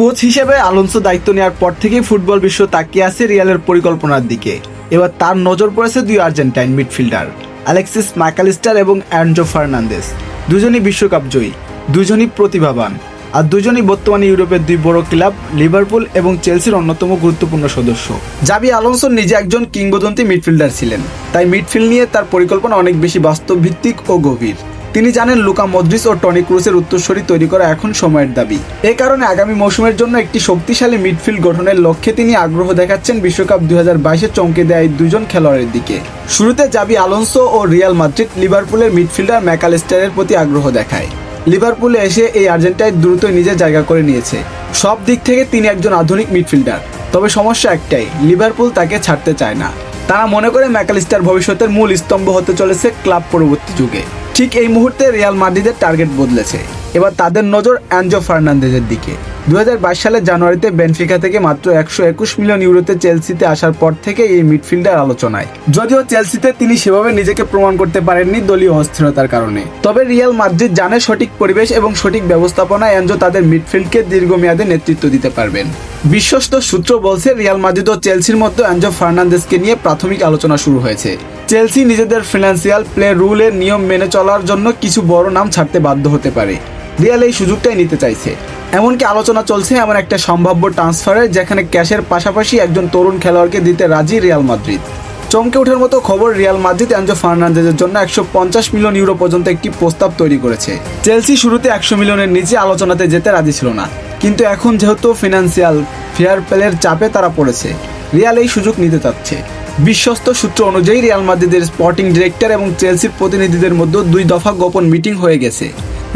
Coach হিসেবে Alonso দায়িত্ব নেওয়ার পর থেকেই ফুটবল বিশ্ব তাকিয়ে আছে রিয়ালের পরিকল্পনার দিকে। এবার তার নজর পড়েছে দুই Argentine midfielder Alexis Mac Allister এবং অ্যান্ড্রো ফার্নান্দেস দুজনই বিশ্বকাপ জয়ী, দুজনই প্রতিভাবান, আর দুজনই বর্তমানে ইউরোপের দুই বড় ক্লাব, লিভারপুল এবং চেলসির অন্যতম গুরুত্বপূর্ণ সদস্য। জাবি আলোনসো নিজে একজন কিংবদন্তি মিডফিল্ডার ছিলেন, তাই মিডফিল্ড নিয়ে তার পরিকল্পনা অনেক বেশি বাস্তবভিত্তিক ও গভীর। তিনি জানেন লুকা মদ্রিস ও টনি ক্রুসের উত্তরসূরি তৈরি করা এখন সময়ের দাবি। এ কারণে আগামী মৌসুমের জন্য একটি শক্তিশালী মিডফিল্ড গঠনের লক্ষ্যে তিনি আগ্রহ দেখাচ্ছেন বিশ্বকাপ দুই হাজার বাইশে চমকে দেয় দুজন খেলোয়াড়ের দিকে। শুরুতে জাবি আলোনসো ও রিয়াল মাদ্রিদ লিভারপুলের মিডফিল্ডার ম্যাকালিস্টারের প্রতি আগ্রহ দেখায়। লিভারপুলে এসে এই আর্জেন্টাইন দ্রুতই নিজের জায়গা করে নিয়েছে। সব দিক থেকে তিনি একজন আধুনিক মিডফিল্ডার। তবে সমস্যা একটাই, লিভারপুল তাকে ছাড়তে চায় না। তারা মনে করে ম্যাকালিস্টার ভবিষ্যতের মূল স্তম্ভ হতে চলেছে ক্লাব পরবর্তী যুগে। ঠিক এই মুহূর্তে রিয়াল মাদ্রিদের টার্গেট বদলেছে। এবার তাদের নজর অ্যাঞ্জো ফার্নান্দেজের দিকে। দু হাজার বাইশ সালের জানুয়ারিতে বেনফিকা থেকে মাত্র একশো একুশ মিলিয়ন ইউরোতে চেলসিতে আসার পর থেকে এই মিডফিল্ডার আলোচনায়। যদিও চেলসিতে তিনি সেভাবে নিজেকে প্রমাণ করতে পারেননি দলীয় অস্থিরতার কারণে। তবে রিয়াল মাদ্রিদ জানে সঠিক পরিবেশ এবং সঠিক ব্যবস্থাপনায় অ্যাঞ্জো তাদের মিডফিল্ডকে দীর্ঘমেয়াদে নেতৃত্ব দিতে পারবেন। বিশ্বস্ত সূত্র বলছে, রিয়াল মাদ্রিদ ও চেলসির মতো অ্যাঞ্জো ফার্নান্দেসকে নিয়ে প্রাথমিক আলোচনা শুরু হয়েছে। চেলসি নিজেদের ফিনান্সিয়াল প্লে রুলের নিয়ম মেনে চলার জন্য কিছু বড় নাম ছাড়তে বাধ্য হতে পারে। রিয়াল এই সুযোগটাই নিতে চাইছে। এমনকি আলোচনা চলছে এমন একটা সম্ভাব্য ট্রান্সফারের যেখানে ক্যাশের পাশাপাশি একজন তরুণ খেলোয়াড়কে দিতে রাজি রিয়াল মাদ্রিদ। চমকে ওঠার মতো খবর রিয়াল মাদ্রিদ অ্যাঞ্জো ফার্নান্দেজের জন্য একশো পঞ্চাশ মিলিয়ন ইউরো পর্যন্ত একটি প্রস্তাব তৈরি করেছে। চেলসি শুরুতে একশো মিলিয়নের নিচে আলোচনাতে যেতে রাজি ছিল না। কিন্তু এখন যেহেতু ফিনান্সিয়াল ফেয়ার প্লের চাপে তারা পড়েছে, রিয়াল এই সুযোগ নিতে চাচ্ছে। বিশ্বস্ত সূত্র অনুযায়ী রিয়াল মাদ্রিদের স্পোর্টিং ডিরেক্টর এবং চেলসির প্রতিনিধিদের মধ্যে দুই দফা গোপন মিটিং হয়ে গেছে।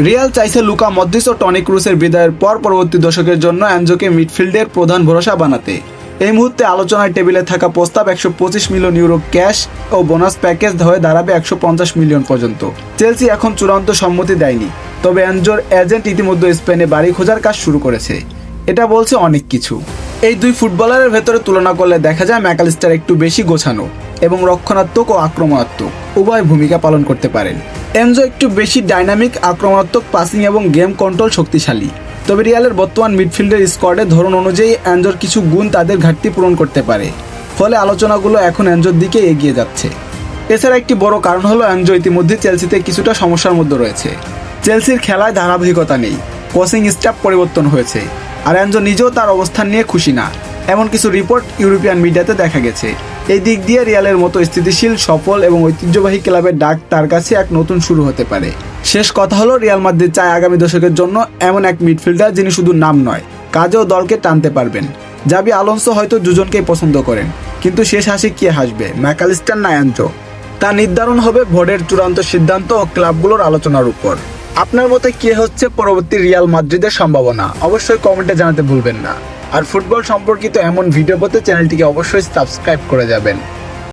রিয়াল চাইছে লুকা মদ্রিস ও টনি ক্রুসের বিদায়ের পর পরবর্তী দশকের জন্য অ্যাঞ্জোকে মিডফিল্ডের প্রধান ভরসা বানাতে। এই মুহূর্তে আলোচনায় টেবিলে থাকা প্রস্তাব একশো পঁচিশ মিলিয়ন ইউরো ক্যাশ ও বোনাস প্যাকেজ হয়ে দাঁড়াবে একশো পঞ্চাশ মিলিয়ন পর্যন্ত। চেলসি এখন চূড়ান্ত সম্মতি দেয়নি, তবে অ্যাঞ্জোর এজেন্ট ইতিমধ্যে স্পেনে বাড়ি খোঁজার কাজ শুরু করেছে। এটা বলছে অনেক কিছু। এই দুই ফুটবলারের ভেতরে তুলনা করলে দেখা যায় ম্যাকালিস্টার একটু বেশি গোছানো এবং রক্ষণাত্মক ও আক্রমণাত্মক। উভয় ভূমিকা পালন করতে পারেন। এনজো একটু বেশি ডাইনামিক, আক্রমণাত্মক পাসিং এবং গেম কন্ট্রোল শক্তিশালী। তবে রিয়ালের বর্তমান মিডফিল্ডের স্কোয়াডের ধরন অনুযায়ী অ্যাঞ্জোর কিছু গুণ তাদের ঘাটতি পূরণ করতে পারে। ফলে আলোচনাগুলো এখন অ্যাঞ্জোর দিকে এগিয়ে যাচ্ছে। এছাড়া একটি বড় কারণ হলো অ্যাঞ্জো ইতিমধ্যে চেলসিতে কিছুটা সমস্যার মধ্যে রয়েছে। চেলসির খেলায় ধারাবাহিকতা নেই। কোচিং স্টাফ পরিবর্তন হয়েছে। আর অ্যাঞ্জো নিজেও তার অবস্থান নিয়ে খুশি না। এমন কিছু রিপোর্ট ইউরোপিয়ান মিডিয়াতে দেখা গেছে। এই দিক দিয়ে রিয়ালের মতো স্থিতিশীল, সফল এবং ঐতিহ্যবাহী ক্লাবের ডাক তার কাছে এক নতুন শুরু হতে পারে। শেষ কথা হলো, রিয়াল মাদ্রিদ চায় আগামী দশকের জন্য এমন এক মিডফিল্ডার যিনি শুধু নাম নয়, কাজেও দলকে টানতে পারবেন। জাবি আলোনসো হয়তো দুজনকেই পছন্দ করেন, কিন্তু শেষ হাসি কে হাসবে, ম্যাকালিস্টার না তা নির্ধারণ হবে ভোটের চূড়ান্ত সিদ্ধান্ত ও ক্লাবগুলোর আলোচনার উপর। আপনার মতে কে হচ্ছে পরবর্তী রিয়াল মাদ্রিদের সম্ভাবনা? অবশ্যই কমেন্টে জানাতে ভুলবেন না। আর ফুটবল সম্পর্কিত এমন ভিডিও পেতে চ্যানেলটিকে অবশ্যই সাবস্ক্রাইব করে যাবেন।